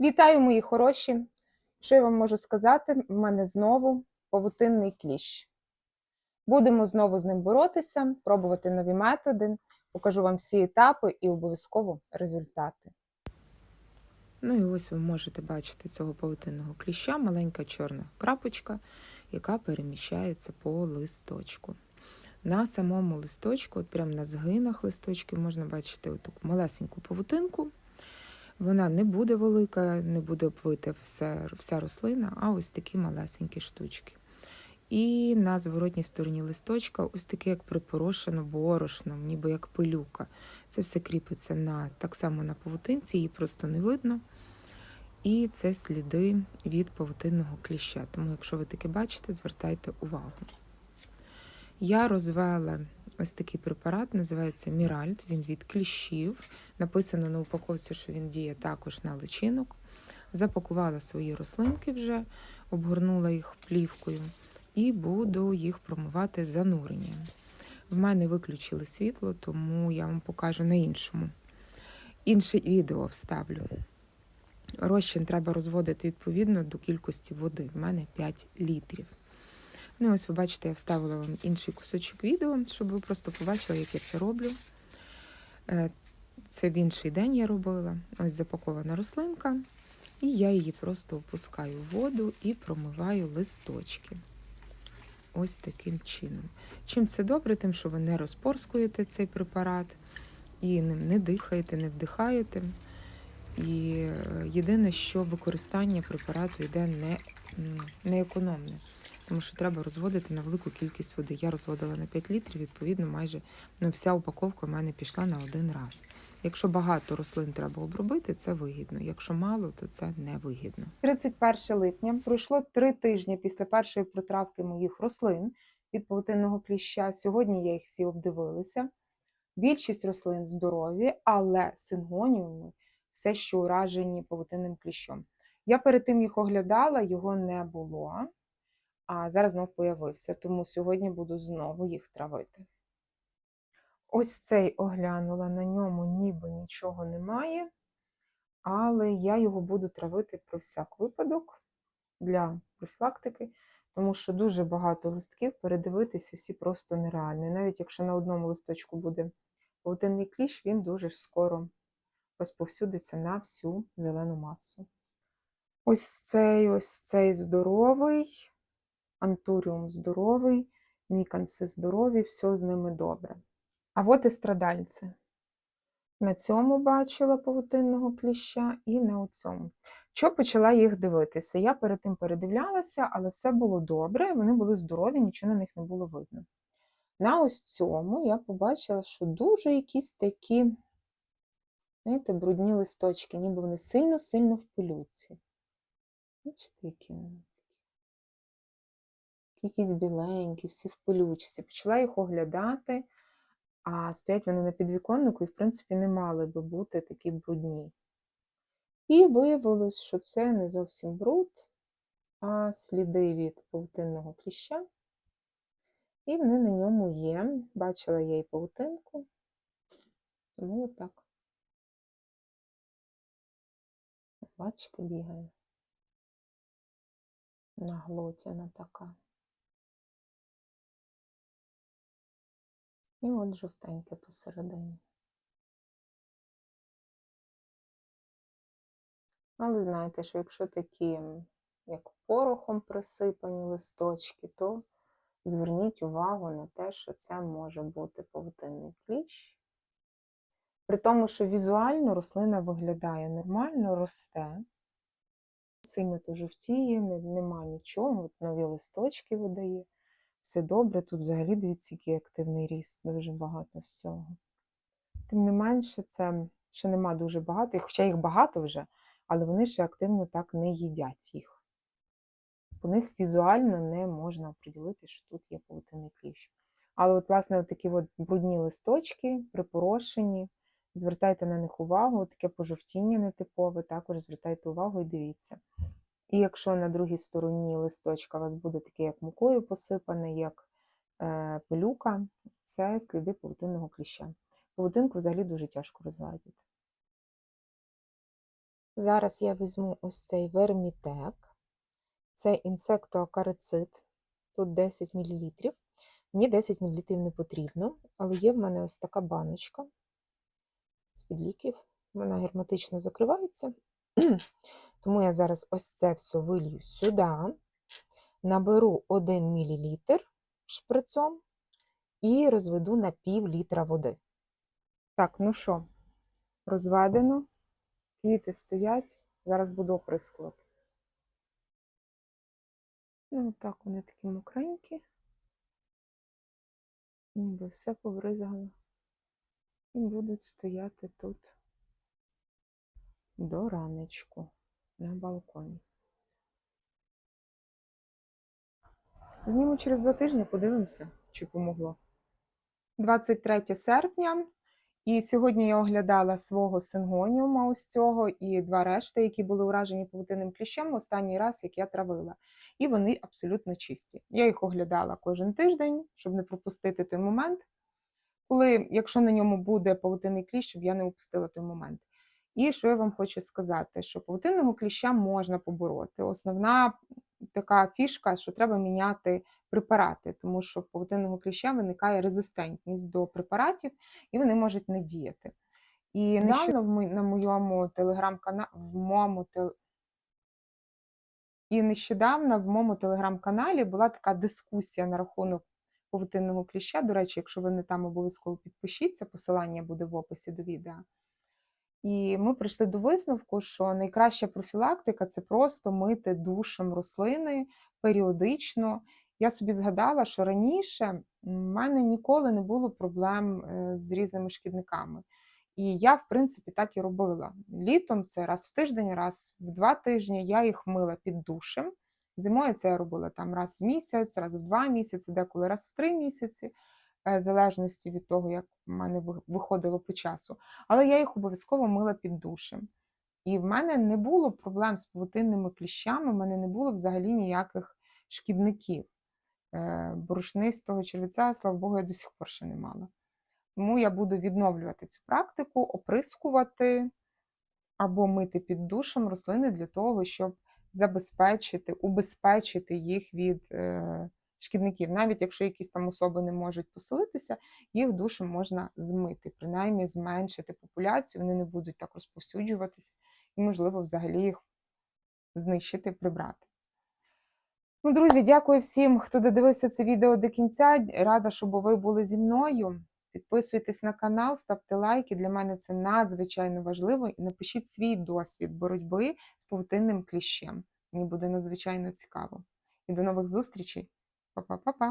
Вітаю, мої хороші! Що я вам можу сказати? В мене знову павутинний кліщ. Будемо знову з ним боротися, пробувати нові методи. Покажу вам всі етапи і обов'язково результати. Ну і ось ви можете бачити цього павутинного кліща, маленька чорна крапочка, яка переміщається по листочку. На самому листочку, от прямо на згинах листочків, можна бачити таку малесеньку павутинку. Вона не буде велика, не буде обвита вся, вся рослина, а ось такі малесенькі штучки. І на зворотній стороні листочка ось таке, як припорошено борошном, ніби як пилюка. Це все кріпиться на, так само на павутинці, її просто не видно. І це сліди від павутинного кліща. Тому, якщо ви таке бачите, звертайте увагу. Я розвела ось такий препарат, називається Міральд. Він від кліщів. Написано на упаковці, що він діє також на личинок. Запакувала свої рослинки вже, обгорнула їх плівкою і буду їх промивати зануренням. В мене виключили світло, тому я вам покажу на іншому. Інше відео вставлю. Розчин треба розводити відповідно до кількості води. В мене 5 літрів. Ну, ось ви бачите, я вставила вам інший кусочок відео, щоб ви просто побачили, як я це роблю. Е, Це в інший день я робила. Ось запакована рослинка. І я її просто опускаю в воду і промиваю листочки. Ось таким чином. Чим це добре, тим, що ви не розпорскуєте цей препарат і ним не дихаєте, не вдихаєте. І е, єдине, що використання препарату йде не, не економне, тому що треба розводити на велику кількість води. Я розводила на 5 літрів, відповідно, майже ну, вся упаковка в мене пішла на один раз. Якщо багато рослин треба обробити, це вигідно. Якщо мало, то це не вигідно. 31 липня пройшло три тижні після першої протравки моїх рослин від павутинного кліща. Сьогодні я їх всі обдивилася. Більшість рослин здорові, але сингоніуми все ще уражені павутинним кліщом. Я перед тим їх оглядала, його не було, а зараз знов появився, тому сьогодні буду знову їх травити. Ось цей оглянула, на ньому ніби нічого немає, але я його буду травити про всяк випадок для профілактики, тому що дуже багато листків передивитися всі просто нереально. Навіть якщо на одному листочку буде павутинний кліщ, він дуже скоро розповсюдиться на всю зелену масу. Ось цей, ось цей здоровий, антуріум здоровий, міканси здорові, все з ними добре. А от і страдальці. На цьому бачила павутинного кліща і на цьому. Що почала їх дивитися? Я перед тим передивлялася, але все було добре, вони були здорові, нічого на них не було видно. На ось цьому я побачила, що дуже якісь такі, знаєте, брудні листочки, ніби вони сильно-сильно в пилюці. Бачите, які вони? Якісь біленькі, всі в пилючці. Почала їх оглядати, а стоять вони на підвіконнику і, в принципі, не мали би бути такі брудні. І виявилось, що це не зовсім бруд, а сліди від павутинного кліща. І вони на ньому є. Бачила я і павутинку, тому отак. Бачите, бігає. Наглотяна така. І от жовтеньке посередині. Але знаєте, що якщо такі, як порохом присипані листочки, то зверніть увагу на те, що це може бути павутинний кліщ. При тому, що візуально рослина виглядає нормально, росте, сильно то жовтіє, нема нічого, от нові листочки видає. Все добре, тут взагалі дивіться, який активний ріст, дуже багато всього. Тим не менше, це ще нема дуже багато, хоча їх багато вже, але вони ще активно так не їдять їх. По них візуально не можна оприділити, що тут є павутинний кліщ. Але от, власне, от такі от брудні листочки, припорошені, звертайте на них увагу, таке пожовтіння нетипове, також звертайте увагу і дивіться. І якщо на другій стороні листочка у вас буде таке, як мукою посипане, як е, пилюка, це сліди павутинного кліща. Павутинку взагалі дуже тяжко розгладити. Зараз я візьму ось цей вермітек. Це інсектоакарицид. Тут 10 мл. Мені 10 мл не потрібно, але є в мене ось така баночка з-під ліків. Вона герметично закривається. Тому я зараз ось це все вилью сюди, наберу 1 мл шприцом і розведу на пів літра води. Так, ну що, розведено, квіти стоять, зараз буду оприскувати. Ну, так вони такі мокренькі. Ніби все побризгало. І будуть стояти тут до ранечку на балконі. Зніму через два тижні, подивимося, чи помогло. 23 серпня. І сьогодні я оглядала свого сингоніума ось цього і два решти, які були уражені павутинним кліщем останній раз, як я травила. І вони абсолютно чисті. Я їх оглядала кожен тиждень, щоб не пропустити той момент, коли, якщо на ньому буде павутинний кліщ, щоб я не упустила той момент. І що я вам хочу сказати, що павутинного кліща можна побороти. Основна така фішка, що треба міняти препарати, тому що в павутинного кліща виникає резистентність до препаратів, і вони можуть не діяти. І недавно на моєму телеграм-каналі в моєму тел... І нещодавно в моєму телеграм-каналі була така дискусія на рахунок павутинного кліща. До речі, якщо ви не там обов'язково підпишіться, посилання буде в описі до відео. І ми прийшли до висновку, що найкраща профілактика це просто мити душем рослини періодично. Я собі згадала, що раніше в мене ніколи не було проблем е, з різними шкідниками. І я, в принципі, так і робила. Літом це раз в тиждень, раз в два тижні я їх мила під душем. Зимою це я робила там раз в місяць, раз в два місяці, деколи раз в три місяці, в залежності від того, як в мене виходило по часу. Але я їх обов'язково мила під душем. І в мене не було проблем з павутинними кліщами, в мене не було взагалі ніяких шкідників. Е, Борошнистого червеця, слава Богу, я до сих пор ще не мала. Тому я буду відновлювати цю практику, оприскувати або мити під душем рослини для того, щоб забезпечити, убезпечити їх від е, шкідників. Навіть якщо якісь там особи не можуть поселитися, їх душем можна змити, принаймні зменшити популяцію, вони не будуть так розповсюджуватися, і, можливо, взагалі їх знищити, прибрати. Ну, друзі, дякую всім, хто додивився це відео до кінця. Рада, щоб ви були зі мною. Підписуйтесь на канал, ставте лайки. Для мене це надзвичайно важливо. І напишіть свій досвід боротьби з павутинним кліщем. Мені буде надзвичайно цікаво. І до нових зустрічей. Па-па-па-па!